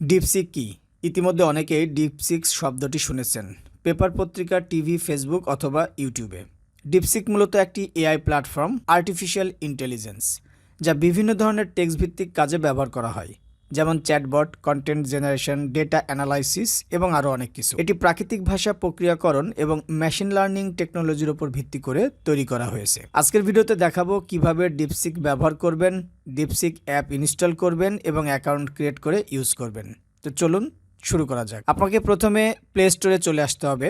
DeepSeek কি? ইতিমধ্যে অনেকেই ডিপসিক শব্দটি শুনেছেন। পেপার পত্রিকা, টিভি, ফেসবুক অথবা ইউটিউবে। ডিপসিক মূলত একটি এআই প্ল্যাটফর্ম আর্টিফিশিয়াল ইন্টেলিজেন্স যা বিভিন্ন ধরনের টেক্সট ভিত্তিক কাজে ব্যবহার করা হয়। যেমন chatbot, content generation, data analysis এবং আরও অনেক কিছু। এটি প্রাকৃতিক ভাষা প্রক্রিয়াকরণ এবং মেশিন লার্নিং টেকনোলজির উপর ভিত্তি করে তৈরি করা হয়েছে। আজকের ভিডিওতে দেখাবো কীভাবে ডিপসিক ব্যবহার করবেন, ডিপসিক অ্যাপ ইনস্টল করবেন এবং অ্যাকাউন্ট ক্রিয়েট করে ইউজ করবেন। তো চলুন শুরু করা যাক। আপনাকে প্রথমে প্লে স্টোরে চলে আসতে হবে।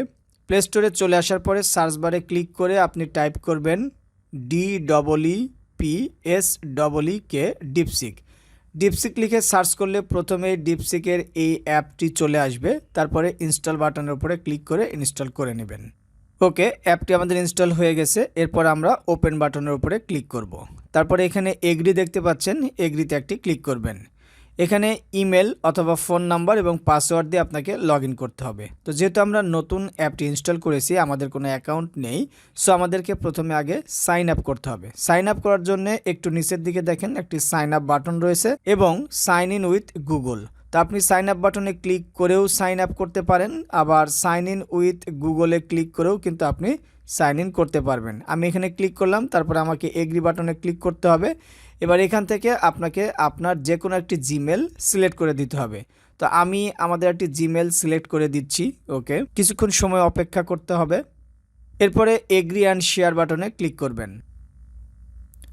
প্লে স্টোরে চলে আসার পরে সার্চ বারে ক্লিক করে আপনি টাইপ করবেন D double E P S double E K DeepSeek. DeepSeek লিখে সার্চ করলে প্রথমে ডিপসিকের এই অ্যাপটি চলে আসবে, তারপরে ইনস্টল বাটনের উপরে ক্লিক করে ইনস্টল করে নেবেন ওকে, অ্যাপটি আমাদের ইনস্টল হয়ে গেছে, এরপর আমরা ওপেন বাটনের উপরে ক্লিক করব। তারপরে এখানে এগ্রি দেখতে পাচ্ছেন, এগ্রিতে একটি ক্লিক করবেন এখানে ইমেল অথবা ফোন নাম্বার এবং পাসওয়ার্ড দিয়ে আপনাকে লগ করতে হবে। তো যেহেতু আমরা নতুন অ্যাপটি ইনস্টল করেছি, আমাদের কোনো অ্যাকাউন্ট নেই, সো আমাদেরকে প্রথমে আগে সাইন আপ করতে হবে। সাইন আপ করার জন্য একটু নিচের দিকে দেখেন, একটি সাইন আপ বাটন রয়েছে এবং সাইন ইন উইথ গুগল। তো আপনি সাইন আপ বাটনে ক্লিক করেও সাইন আপ করতে পারেন, আবার সাইন ইন উইথ গুগলে ক্লিক করেও কিন্তু আপনি সাইন ইন করতে পারবেন। আমি এখানে ক্লিক করলাম, তারপরে আমাকে এগ্রি বাটনে ক্লিক করতে হবে। এবার এখান থেকে আপনাকে আপনার যে কোনো একটি জিমেল সিলেক্ট করে দিতে হবে। তো আমি আমাদের একটি জিমেল সিলেক্ট করে দিচ্ছি, ওকে। কিছুক্ষণ সময় অপেক্ষা করতে হবে। এরপরে এগ্রি অ্যান্ড শেয়ার বাটনে ক্লিক করবেন।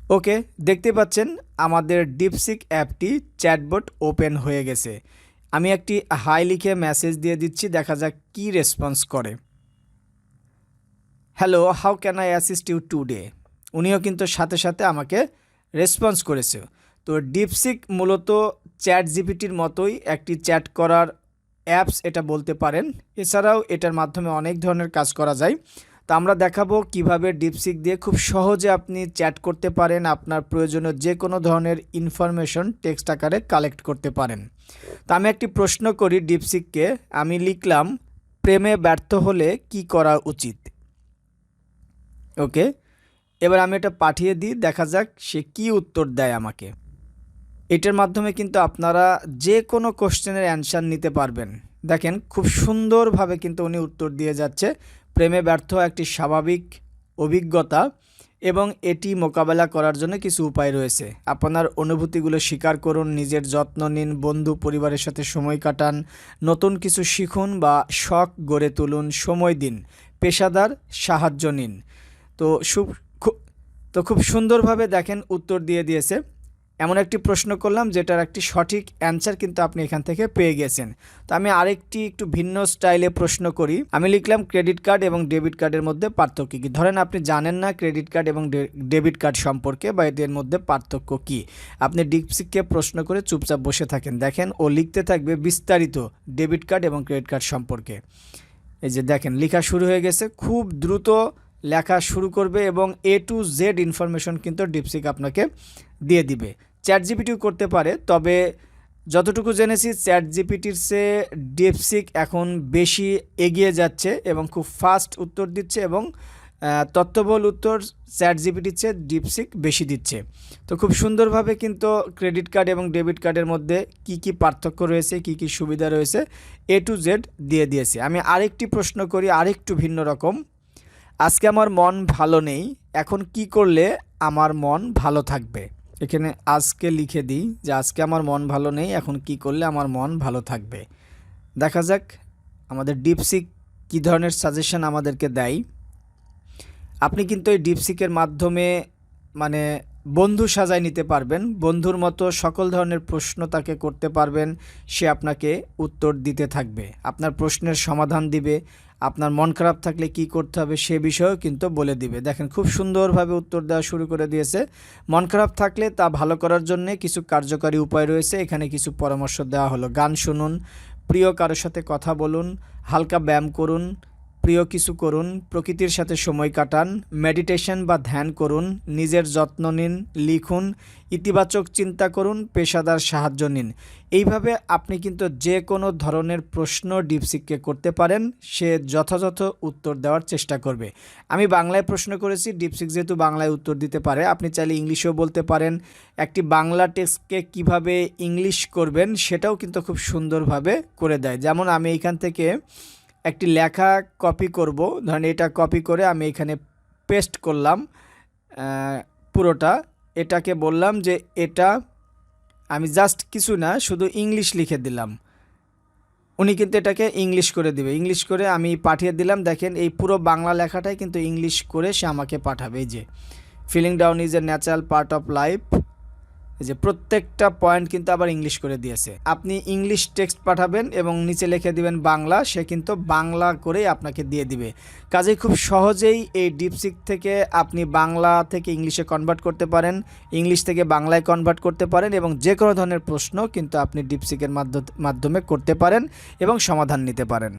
ওকে, দেখতে পাচ্ছেন আমাদের ডিপসিক অ্যাপটি চ্যাটবট ওপেন হয়ে গেছে। আমি একটি হাই লিখে মেসেজ দিয়ে দিচ্ছি, দেখা যাক কি রেসপন্স করে। Hello how can I assist you today উনিও কিন্তু সাথে সাথে আমাকে রেসপন্স করেছে। তো ডিপসিক মূলত চ্যাট জিপিটির মতোই একটি চ্যাট করার অ্যাপস এটা বলতে পারেন। এছাড়াও এটার মাধ্যমে অনেক ধরনের কাজ করা যায়। তো আমরা দেখাবো কীভাবে ডিপসিক দিয়ে খুব সহজে আপনি চ্যাট করতে পারেন, আপনার প্রয়োজনীয় যে কোনো ধরনের ইনফরমেশন টেক্সট আকারে কালেক্ট করতে পারেন। তো আমি একটি প্রশ্ন করি ডিপসিককে, আমি লিখলাম, প্রেমে ব্যর্থ হলে কি করা উচিত? ওকে এবার আমি এটা পাঠিয়ে দিই, দেখা যাক সে কি উত্তর দেয় আমাকে। এটার মাধ্যমে কিন্তু আপনারা যে কোনো কোশ্চেনের অ্যান্সার নিতে পারবেন। দেখেন, খুব সুন্দরভাবে কিন্তু উনি উত্তর দিয়ে যাচ্ছে। প্রেমে ব্যর্থ একটি স্বাভাবিক অভিজ্ঞতা এবং এটি মোকাবেলা করার জন্য কিছু উপায় রয়েছে। আপনার অনুভূতিগুলো স্বীকার করুন, নিজের যত্ন নিন, বন্ধু, পরিবারের সাথে সময় কাটান, নতুন কিছু শিখুন বা শখ গড়ে তুলুন, সময় দিন, পেশাদার সাহায্য নিন। তো তো খুব সুন্দরভাবে দেখেন উত্তর দিয়ে দিয়েছে। এমন একটি প্রশ্ন করলাম যেটার একটি সঠিক অ্যান্সার কিন্তু আপনি এখান থেকে পেয়ে গেছেন। তো আমি আরেকটি একটু ভিন্ন স্টাইলে প্রশ্ন করি। আমি লিখলাম ক্রেডিট কার্ড এবং ডেবিট কার্ডের মধ্যে পার্থক্য কী? ধরেন আপনি জানেন না ক্রেডিট কার্ড এবং ডেবিট কার্ড সম্পর্কে বা এদের মধ্যে পার্থক্য কী? আপনি ডিপসিককে প্রশ্ন করে চুপচাপ বসে থাকেন। দেখেন ও লিখতে থাকবে বিস্তারিত ডেবিট কার্ড এবং ক্রেডিট কার্ড সম্পর্কে। এই যে দেখেন, লেখা শুরু হয়ে গেছে। খুব দ্রুত লেখা শুরু করবে এবং এ টু জেড ইনফরমেশন কিন্তু ডিপসিক আপনাকে দিয়ে দিবে। চ্যাট জিপিটিও করতে পারে, তবে যতটুকু জেনেছি চ্যাট জিপিটির চেয়ে ডিপসিক এখন বেশি এগিয়ে যাচ্ছে এবং খুব ফাস্ট উত্তর দিচ্ছে এবং তথ্যবহুল উত্তর চ্যাট জিপিটির চেয়ে ডিপসিক বেশি দিচ্ছে। তো খুব সুন্দরভাবে কিন্তু ক্রেডিট কার্ড এবং ডেবিট কার্ডের মধ্যে কি কি পার্থক্য রয়েছে, কি কি সুবিধা রয়েছে এ টু জেড দিয়ে দিয়েছে। আমি আরেকটি প্রশ্ন করি, আরেকটু ভিন্ন রকম। আজকে আমার মন ভালো নেই, এখন কি করলে আমার মন ভালো থাকবে? এখানে আজকে লিখে দিই যে আজকে আমার মন ভালো নেই, এখন কি করলে আমার মন ভালো থাকবে? দেখা যাক আমাদের ডিপসিক কী ধরনের সাজেশন আমাদেরকে দেয়। আপনি কিন্তু এই ডিপসিকের মাধ্যমে মানে বন্ধু সাজায় নিতে পারবেন, বন্ধুর মতো সকল ধরনের প্রশ্ন তাকে করতে পারবেন, সে আপনাকে উত্তর দিতে থাকবে, আপনার প্রশ্নের সমাধান দিবে আপনার মন খারাপ থাকলে কি করতে হবে সে বিষয়েও কিন্তু বলে দিবে। দেখেন, খুব সুন্দরভাবে উত্তর দেওয়া শুরু করে দিয়েছে। মন খারাপ থাকলে তা ভালো করার জন্য কিছু কার্যকারী উপায় রয়েছে। এখানে কিছু পরামর্শ দেওয়া হলো। গান শুনুন, প্রিয় কারোর সাথে কথা বলুন, হালকা ব্যায়াম করুন প্রিয় কিছু করুন, প্রকৃতির সাথে সময় কাটান মেডিটেশন বা ধ্যান করুন, নিজের যত্ন নিন, লিখুন, ইতিবাচক চিন্তা করুন, পেশাদার সাহায্য নিন। এইভাবে আপনি কিন্তু যে কোনো ধরনের প্রশ্ন ডিপসিককে করতে পারেন, সে যথাযথ উত্তর দেওয়ার চেষ্টা করবে। আমি বাংলায় প্রশ্ন করেছি ডিপসিক যেহেতু বাংলায় উত্তর দিতে পারে, আপনি চাইলে ইংলিশেও বলতে পারেন। একটি বাংলা টেক্সটকে কীভাবে ইংলিশ করবেন, সেটাও কিন্তু খুব সুন্দরভাবে করে দেয়। যেমন আমি এইখান থেকে একটি লেখা কপি করব। ধরেন এটা কপি করে আমি এখানে পেস্ট করলাম পুরোটা। এটাকে বললাম যে এটা আমি জাস্ট কিছু না, শুধু ইংলিশ লিখে দিলাম। উনি কিন্তু এটাকে ইংলিশ করে দিবে। ইংলিশ করে আমি পাঠিয়ে দিলাম। দেখেন এই পুরো বাংলা লেখাটাই কিন্তু ইংলিশ করে সে আমাকে পাঠাবে। যে feeling down is a natural part of life যে প্রত্যেকটা পয়েন্ট কিন্তু আবার ইংলিশ করে দিয়েছে। আপনি ইংলিশ টেক্সট পাঠাবেন এবং নিচে লিখে দিবেন বাংলা, সে কিন্তু বাংলা করেই আপনাকে দিয়ে দিবে। কাজেই খুব সহজেই এই ডিপসিক থেকে আপনি বাংলা থেকে ইংলিশে কনভার্ট করতে পারেন ইংলিশ থেকে বাংলায় কনভার্ট করতে পারেন এবং যে কোনো ধরনের প্রশ্ন কিন্তু আপনি ডিপসিকের মাধ্য- মাধ্যমে করতে পারেন এবং সমাধান নিতে পারেন।